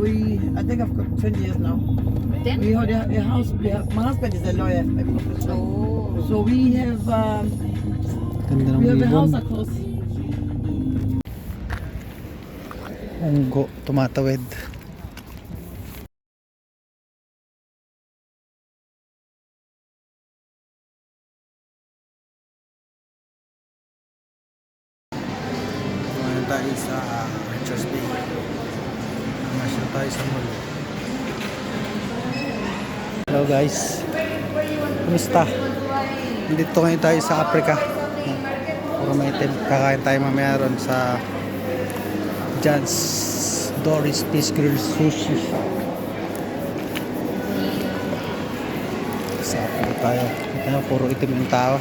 we, I think I've got 20 years now. Then? We had a, a house, we have, my husband is a lawyer. Oh. So we have, um, we have a house across. Unggo, tumatawid. Tayo sa uh, Richards Bay. Namasya tayo sa mall. Hello guys. Kumusta? Dito ngayon tayo sa Africa. Puro may itim. Kakain tayo mamaya ron sa John's Doris Fish Grill Sushi. Sa Africa tayo. Ito na, puro itim yung tao.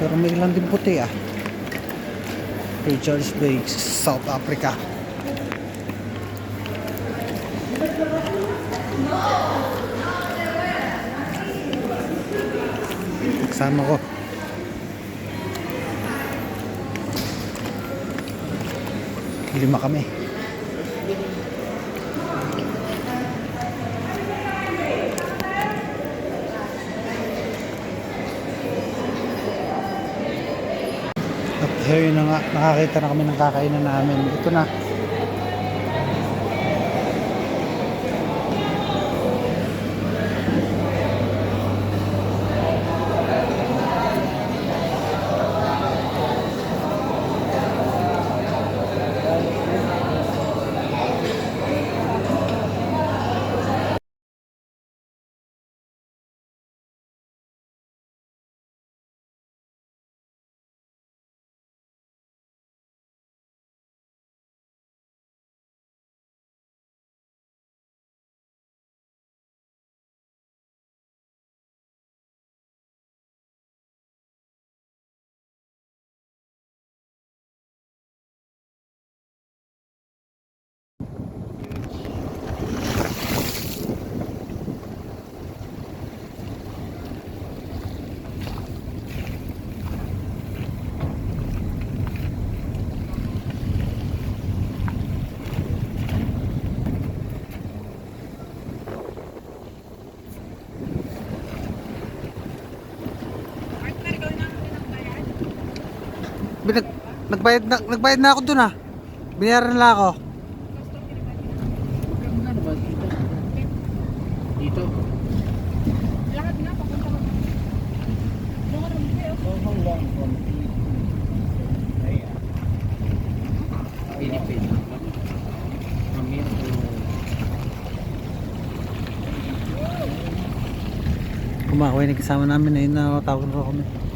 Pero may ilan din puti ah. Richards Bay, South Africa. Kasama ko. Lima kami. Ayun na nga, nakakita na kami ng kakainan namin. Ito na. Binag nagbayad na nagbayad na ako dun ah. Binayaran na ako. Dito. Lahat na, papunta ko. Philippine. Mamaya to. Kumakuha na kasama namin ayun na tawag na kami.